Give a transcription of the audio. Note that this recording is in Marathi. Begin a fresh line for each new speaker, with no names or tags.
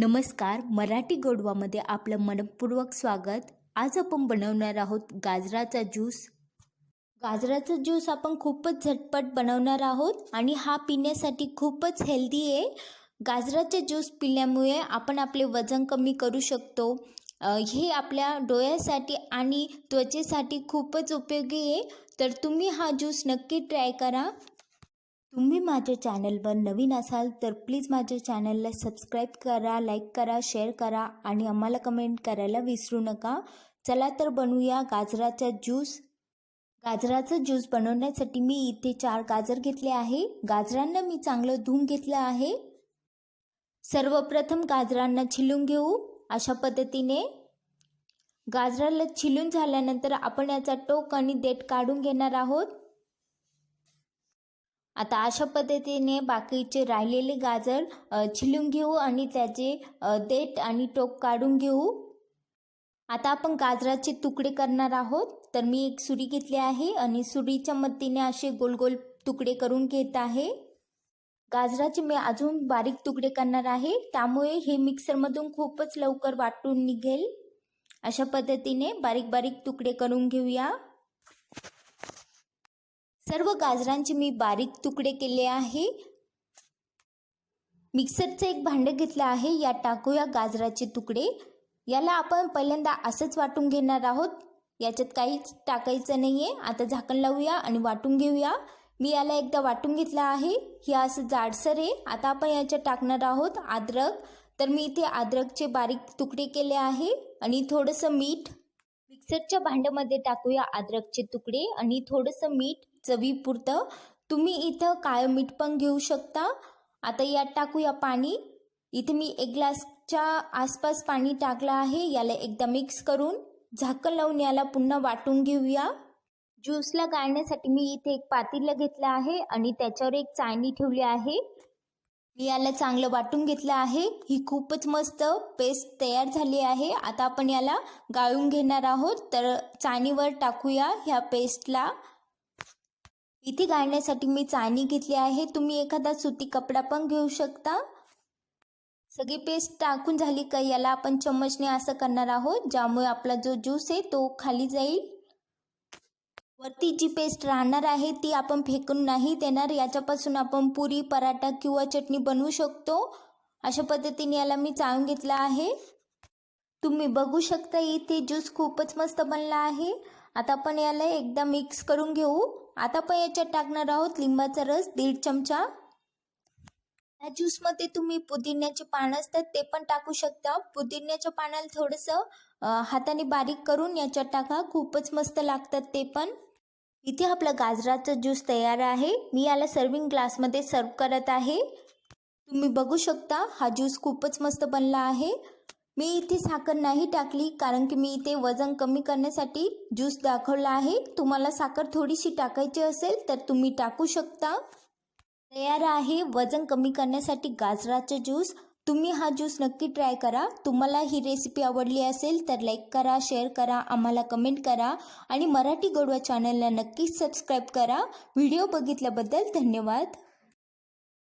नमस्कार मराठी गोडवामध्ये आपलं मनपूर्वक स्वागत. आज आपण बनवणार आहोत गाजराचा ज्यूस. गाजराचा ज्यूस आपण खूपच झटपट बनवणार आहोत आणि हा पिण्यासाठी खूपच हेल्दी आहे. गाजराचे ज्यूस पिल्यामुळे आपण आपले वजन कमी करू शकतो. हे आपल्या डोळ्यासाठी आणि त्वचेसाठी खूपच उपयोगी आहे. तर तुम्ही हा ज्यूस नक्की ट्राय करा. तुम्ही माझ्या चॅनलवर नवीन असाल तर प्लीज माझ्या चॅनलला सबस्क्राईब करा लाईक करा शेअर करा आणि आम्हाला कमेंट करायला विसरू नका. चला तर बनवूया गाजराचा ज्यूस. गाजराचा ज्यूस बनवण्यासाठी मी इथे चार गाजर घेतले आहे. गाजरांना मी चांगलं धुवून घेतलं आहे. सर्वप्रथम गाजरांना छिलून घेऊ अशा पद्धतीने. गाजराला छिलून झाल्यानंतर आपण याचा टोक आणि देठ काढून घेणार आहोत. आता अशा पद्धतीने बाकीचे राहिलेले गाजर छिलून घेऊ आणि त्याचे देठ आणि टोक काढून घेऊ. आता आपण गाजराचे तुकडे करणार आहोत. तर मी एक सुरी घेतली आहे आणि सुरीच्या मदतीने असे गोल गोल तुकडे करून घेत आहे. गाजराचे मी अजून बारीक तुकडे करणार आहे. त्यामुळे हे मिक्सरमधून खूपच लवकर वाटून निघेल. अशा पद्धतीने बारीक बारीक तुकडे करून घेऊया. सर्व गाजरांचे मी बारीक तुकडे केले आहे. मिक्सरचं एक भांडं घेतलं आहे. यात टाकूया गाजराचे तुकडे. याला आपण पहिल्यांदा असंच वाटून घेणार आहोत. याच्यात काहीच टाकायचं नाही आहे आता झाकण लावूया आणि वाटून घेऊया. मी याला एकदा वाटून घेतलं आहे. हे असं जाडसर आहे. आता आपण याच्यात टाकणार आहोत अद्रक. तर मी इथे अद्रकचे बारीक तुकडे केले आहे. आणि थोडंसं मीठ. मिक्सरच्या भांड्यामध्ये टाकूया अद्रकचे तुकडे आणि थोडंसं मीठ चवीपुरतं. तुम्ही इथं काळं मीठ पण घेऊ शकता. आता यात टाकूया पाणी. इथे मी एक ग्लासच्या आसपास पाणी टाकलं आहे. याला एकदा मिक्स करून झाकण लावून याला पुन्हा वाटून घेऊया. ज्यूसला गाळण्यासाठी मी इथे एक पातेलं घेतलं आहे आणि त्याच्यावर एक चाळणी ठेवली आहे. मी याला चांगलं वाटून घेतलं आहे. ही खूपच मस्त पेस्ट तयार झाली आहे. आता आपण याला गाळून घेणार आहोत. तर चाणीवर टाकूया ह्या पेस्टला इथे गाळण्यासाठी मी चाणी घेतली आहे. तुम्ही एखादा सुती कपडा पण घेऊ शकता. सगळी पेस्ट टाकून झाली का याला आपण चम्मचने असं करणार आहोत. ज्यामुळे आपला जो ज्यूस आहे तो खाली जाईल. वरती जी पेस्ट राहणार आहे ती आपण फेकून नाही देणार. याच्यापासून आपण पुरी पराठा किंवा चटणी बनवू शकतो. अशा पद्धतीने याला मी चाळून घेतला आहे. तुम्ही बघू शकता इथे ज्यूस खूपच मस्त बनला आहे. आता आपण याला एकदा मिक्स करून घेऊ. आता पण याच्यात टाकणार आहोत लिंबाचा रस दीड चमचा. या ज्यूसमध्ये तुम्ही पुदिन्याचे पानं असतात ते पण टाकू शकता. पुदिन्याच्या पानाला थोडंसं हाताने बारीक करून याच्यात टाका. खूपच मस्त लागतात ते पण. इथे आपला गाजराचा ज्यूस तयार आहे. मी याला सर्विंग ग्लासमध्ये सर्व करत आहे. तुम्ही बघू शकता हा ज्यूस खूपच मस्त बनला आहे. मी इथे साखर नाही टाकली कारण की मी इथे वजन कमी करण्यासाठी ज्यूस दाखवला आहे. तुम्हाला साखर थोडीशी टाकायची असेल तर तुम्ही टाकू शकता. तयार आहे वजन कमी करण्यासाठी गाजराचा ज्यूस. तुम्ही हा ज्यूस नक्की ट्राय करा. तुम्हाला ही रेसिपी आवडली असेल तर लाईक करा शेअर करा आम्हाला कमेंट करा आणि मराठी गोडवा चॅनलला नक्कीच सबस्क्राईब करा. व्हिडिओ बघितल्याबद्दल धन्यवाद.